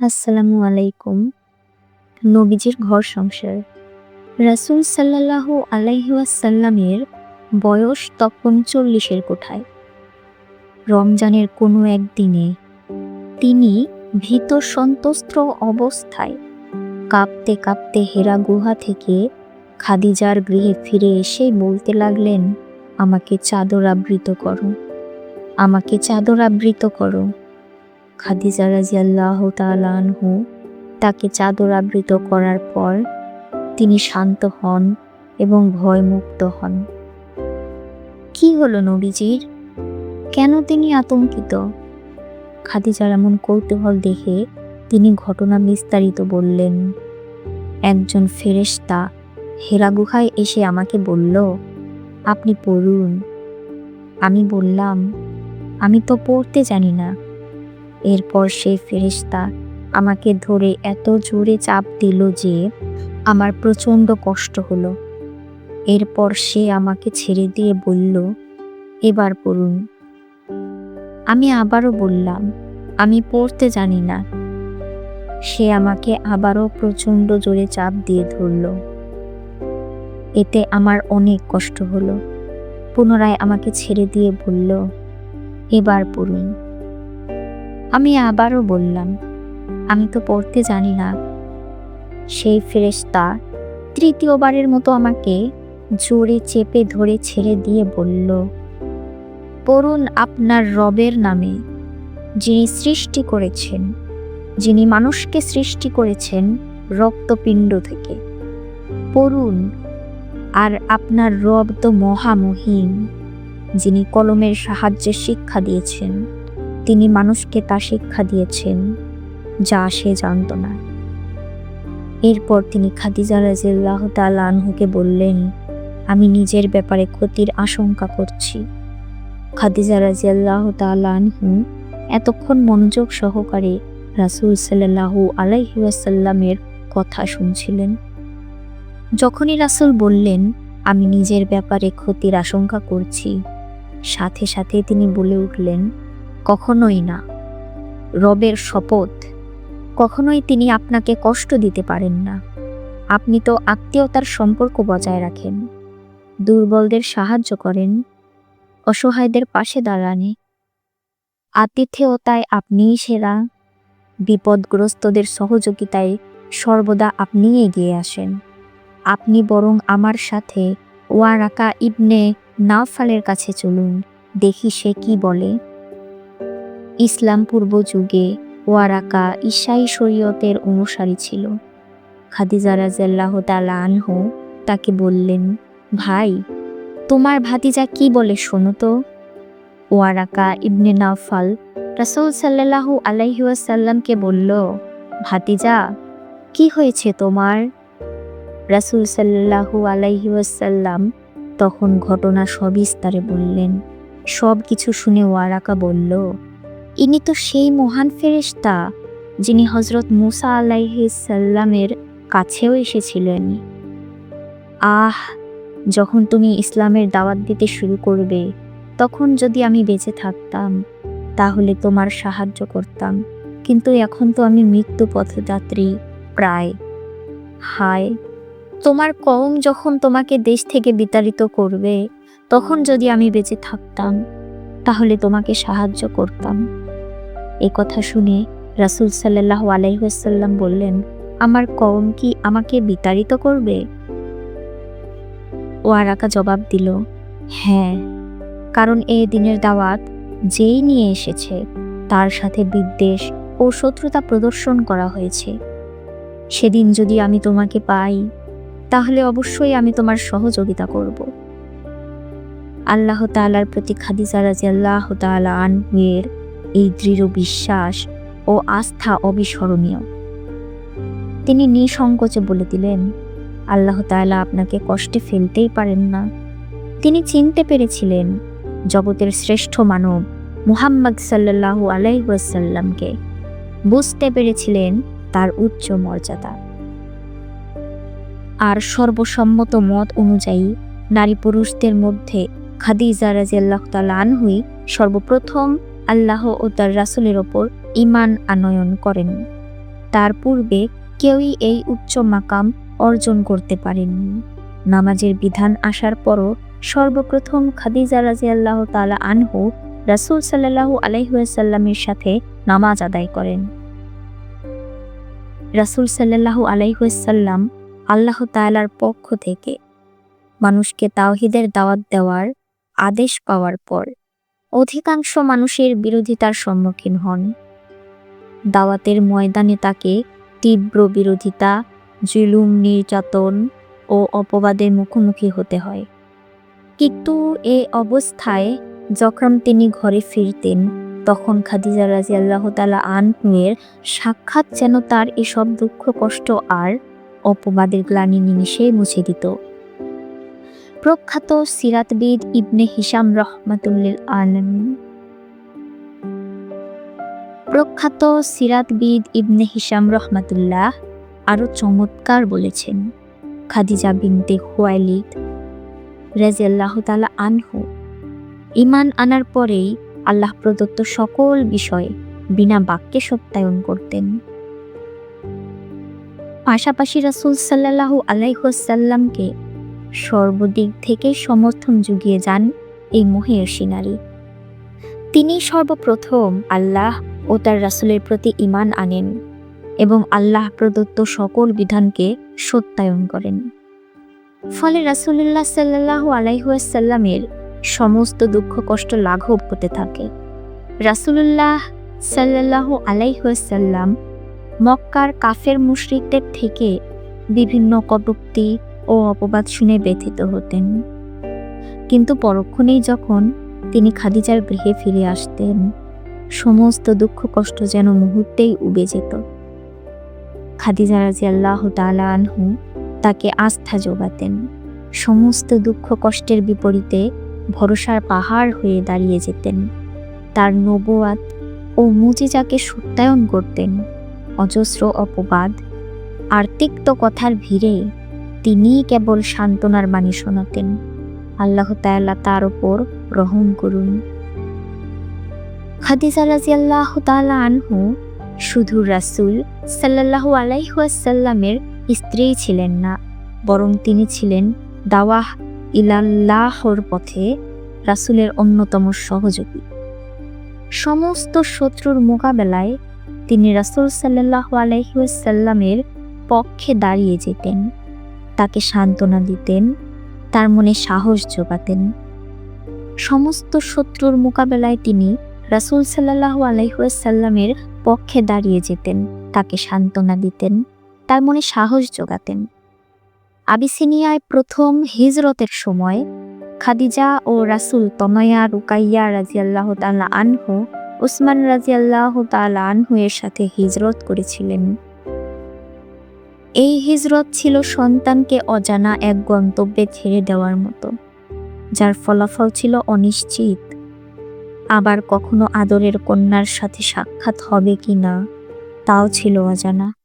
আসসালামু আলাইকুম। নবীজির ঘর সংসার। রাসূল সাল্লাল্লাহু আলাইহি ওয়াসাল্লামের বয়স তখন চল্লিশের কোঠায়। রমজানের কোনো একদিনে তিনি ভীত সন্তস্ত্র অবস্থায় কাঁপতে কাঁপতে হেরা গুহা থেকে খাদিজার গৃহে ফিরে এসে বলতে লাগলেন, আমাকে চাদর আবৃত করো। আমাকে চাদর আবৃত করো। খাদিজা রাজিয়াল্লাহ তালানহু তাকে চাদর আবৃত করার পর তিনি শান্ত হন এবং ভয়মুক্ত হন। কি হলো নবীজির? কেন তিনি আতঙ্কিত? খাদিজার এমন কৌতূহল দেখে তিনি ঘটনা বিস্তারিত বললেন, একজন ফেরেশতা হেরা গুহায় এসে আমাকে বলল, আপনি পড়ুন। আমি বললাম, আমি তো পড়তে জানি না। এরপর সেই ফেরেশতা আমাকে ধরে এত জোরে চাপ দিল যে আমার প্রচণ্ড কষ্ট হলো। এরপর সে আমাকে ছেড়ে দিয়ে বলল, এবার পড়ুন। আমি আবারও বললাম, আমি পড়তে জানি না। সে আমাকে আবারও প্রচণ্ড জোরে চাপ দিয়ে ধরল। এতে আমার অনেক কষ্ট হলো। পুনরায় আমাকে ছেড়ে দিয়ে বলল, এবার পড়ুন। আমি আবারও বললাম, আমি তো পড়তে জানি না। সেই ফেরেশতা তৃতীয়বারের মতো আমাকে জোরে চেপে ধরে ছেড়ে দিয়ে বলল, পড়ুন আপনার রবের নামে, যিনি সৃষ্টি করেছেন, যিনি মানুষকে সৃষ্টি করেছেন রক্তপিণ্ড থেকে। পড়ুন, আর আপনার রব তো মহামহিম, যিনি কলমের সাহায্যে শিক্ষা দিয়েছেন। তিনি মানুষকে তা শিক্ষা দিয়েছেন, যা সে জানত না। এরপর তিনি খাদিজা রাজিয়াল্লাহ তাআলা আনহুকে বললেন, আমি নিজের ব্যাপারে ক্ষতির আশঙ্কা করছি। খাদিজা রাজিয়াল্লাহ তাআলা আনহু এতক্ষণ মনোযোগ সহকারে রাসূল সাল্লাল্লাহু আলাইহি ওয়াসাল্লামের কথা শুনছিলেন। যখনই রাসূল বললেন, আমি নিজের ব্যাপারে ক্ষতির আশঙ্কা করছি, সাথে সাথে তিনি বলে উঠলেন কখনোই না। রবের শপথ, কখনোই তিনি আপনাকে কষ্ট দিতে পারেন না। আপনি তো আত্মীয়তার সম্পর্ক বজায় রাখেন। দুর্বলদের সাহায্য করেন, অসহায়দের পাশে দাঁড়ানে। আতিথেয়তায় আপনিই সেরা, বিপদগ্রস্তদের সহযোগিতায় সর্বদা আপনিই এগিয়ে আসেন। আপনি বরং আমার সাথে ওয়ারাকা ইবনে নাফালের কাছে চলুন, দেখি সে কি বলে। ইসলাম পূর্ব যুগে ওয়ারাকা ঈশাই শরীয়তের অনুসারী ছিল। খাদিজা রাজাল্লাহ তালা আনহু তাকে বললেন, ভাই, তোমার ভাতিজা কি বলে শোনো তো? ওয়ারাকা ইবনে নাফাল রাসুল সাল্লাহু আলাইহুয়াসাল্লামকে বলল, ভাতিজা, কি হয়েছে তোমার? রাসুল সাল্লাহু আলাইহুয়াসাল্লাম তখন ঘটনা সবিস্তারে বললেন। সব কিছু শুনে ওয়ারাকা বলল ইনি তো সেই মহান ফেরেশতা যিনি হজরত মুসা আলাইহিসাল্লামের কাছেও এসেছিলেন। আহ, যখন তুমি ইসলামের দাওয়াত দিতে শুরু করবে, তখন যদি আমি বেঁচে থাকতাম, তাহলে তোমার সাহায্য করতাম। কিন্তু এখন তো আমি মৃত্যু পথযাত্রী প্রায়। হায়, তোমার কম যখন তোমাকে দেশ থেকে বিতাড়িত করবে, তখন যদি আমি বেঁচে থাকতাম তাহলে তোমাকে সাহায্য করতাম। এই কথা শুনে রাসুল সাল্লাহ আলাইসাল্লাম বললেন, আমার কম কি আমাকে বিতাড়িত করবে? ও ওয়ারাকা জবাব দিল হ্যাঁ কারণ এই দিনের দাওয়াত যেই নিয়ে এসেছে, তার সাথে বিদ্বেষ ও শত্রুতা প্রদর্শন করা হয়েছে। সেদিন যদি আমি তোমাকে পাই, তাহলে অবশ্যই আমি তোমার সহযোগিতা করব। আল্লাহ তালার প্রতি খাদিজা রাজি আল্লাহ তালা এই দৃঢ় বিশ্বাস ও আস্থা অবিস্মরণীয়। তিনি নিঃসংকোচে বলে দিলেন, আল্লাহ তাআলা আপনাকে কষ্টে ফেলতেই পারেন না। তিনি চিনতে পেরেছিলেন জগতের শ্রেষ্ঠ মানব মুহাম্মদ সাল্লাল্লাহু আলাইসাল্লামকে বুঝতে পেরেছিলেন তার উচ্চ মর্যাদা। আর সর্বসম্মত মত অনুযায়ী নারী পুরুষদের মধ্যে খাদিজা রাজিয়াল্লাহ তালা আনহুই সর্বপ্রথম আল্লাহ ও তার রাসুলের ওপর ইমান আনয়ন করেন। তার পূর্বে কেউই এই উচ্চ মাকাম অর্জন করতে পারেননি। নামাজের বিধান আসার পরও সর্বপ্রথম খাদিজা রাজিয়াল্লাহ তালা আনহু রাসূল সাল্লাল্লাহু আলাইহাসাল্লামের সাথে নামাজ আদায় করেন। রাসূল সাল্লাল্লাহু আলাইহাসাল্লাম আল্লাহ তাআলার পক্ষ থেকে মানুষকে তাওহিদের দাওয়াত দেওয়ার আদেশ পাওয়ার পর অধিকাংশ মানুষের বিরোধিতার সম্মুখীন হন। দাওয়াতের ময়দানে তাকে তীব্র বিরোধিতা, জুলুম, নির্যাতন ও অপবাদের মুখোমুখি হতে হয়। কিন্তু এ অবস্থায় যখন তিনি ঘরে ফিরতেন, তখন খাদিজা রাজি আল্লাহ তালা আনহুয়ের সাক্ষাৎ যেন তার এসব দুঃখ, কষ্ট আর অপবাদের গ্লানি নিমিশে মুছে দিত। প্রখ্যাত সিরাতবিদ ইবনে হিসাম রহমাতুল্লিল আলমিন। প্রখ্যাত সিরাতবিদ ইবনে হিসাম রহমাতুল্লাহ আরও চমৎকার বলেছেন। খাদিজা বিনতে হুয়াইলিদ রাজিয়াল্লাহ তালা আনহু। ইমান আনার পরেই আল্লাহ প্রদত্ত সকল বিষয়ে বিনা বাক্যে সত্যায়ন করতেন। পাশাপাশি রাসুল সাল্লাহু আলাইসাল্লামকে সর্বদিক থেকে সমর্থন জুগিয়ে যান এই মহেয়সী নারী। তিনি সর্বপ্রথম আল্লাহ ও তার রাসুলের প্রতি ইমান আনেন এবং আল্লাহ প্রদত্ত সকল বিধানকে সত্যায়ন করেন। ফলে রাসুলুল্লাহ সাল্লাহ আলাইহাসাল্লামের সমস্ত দুঃখ কষ্ট লাঘব হতে থাকে। রাসুলুল্লাহ সাল্লাহ আলাইহাসাল্লাম মক্কার কাফের মুশরিকদের থেকে বিভিন্ন কটুক্তি ও অপবাদ শুনে ব্যথিত হতেন। কিন্তু পরক্ষণেই যখন তিনি খাদিজার গৃহে ফিরে আসতেন, সমস্ত দুঃখ কষ্ট যেন মুহূর্তেই উবে যেত। খাদিজা রাজি আল্লাহ আনহু তাকে আস্থা যোগাতেন সমস্ত দুঃখ কষ্টের বিপরীতে ভরসার পাহাড় হয়ে দাঁড়িয়ে যেতেন। তার নবুয়াত ও মুজিজাকে সত্যায়ন করতেন। অজস্র অপবাদ আর তিক্ত কথার ভিড়ে তিনিই কেবল সান্ত্বনার বাণী শোনাতেন। আল্লাহ তাল্লাহ তার ওপর রহম করুন। খাদিজা রাজিয়াল্লাহ তালা আনহু শুধু রাসুল সাল্লাহু আলাইহাসাল্লামের স্ত্রী ছিলেন না, বরং তিনি ছিলেন দাওয়াহ ইলাল্লাহর পথে রাসুলের অন্যতম সহযোগী। সমস্ত শত্রুর মোকাবেলায় তিনি রাসুল সাল্লাহ আলাইসাল্লামের পক্ষে দাঁড়িয়ে যেতেন। তাকে সান্ত্বনা দিতেন, তার মনে সাহস যোগাতেন সমস্ত শত্রুর মোকাবেলায় তিনি রাসুল সাল্লাহ আলাইসাল্লামের পক্ষে দাঁড়িয়ে যেতেন, তাকে সান্ত্বনা দিতেন, তার মনে সাহস যোগাতেন আবিসিনিয়ায় প্রথম হিজরতের সময় খাদিজা ও রাসুল তনয়া, রুকাইয়া রাজিয়াল্লাহ তাল্লা আনহু, উসমান রাজিয়াল্লাহ তাল্লা আনহু এর সাথে হিজরত করেছিলেন। এই হিজরত ছিল সন্তানকে অজানা এক গন্তব্যে ছেড়ে দেওয়ার মতো, যার ফলাফল ছিল অনিশ্চিত। আবার কখনো আদরের কন্যার সাথে সাক্ষাৎ হবে কি না তাও ছিল অজানা।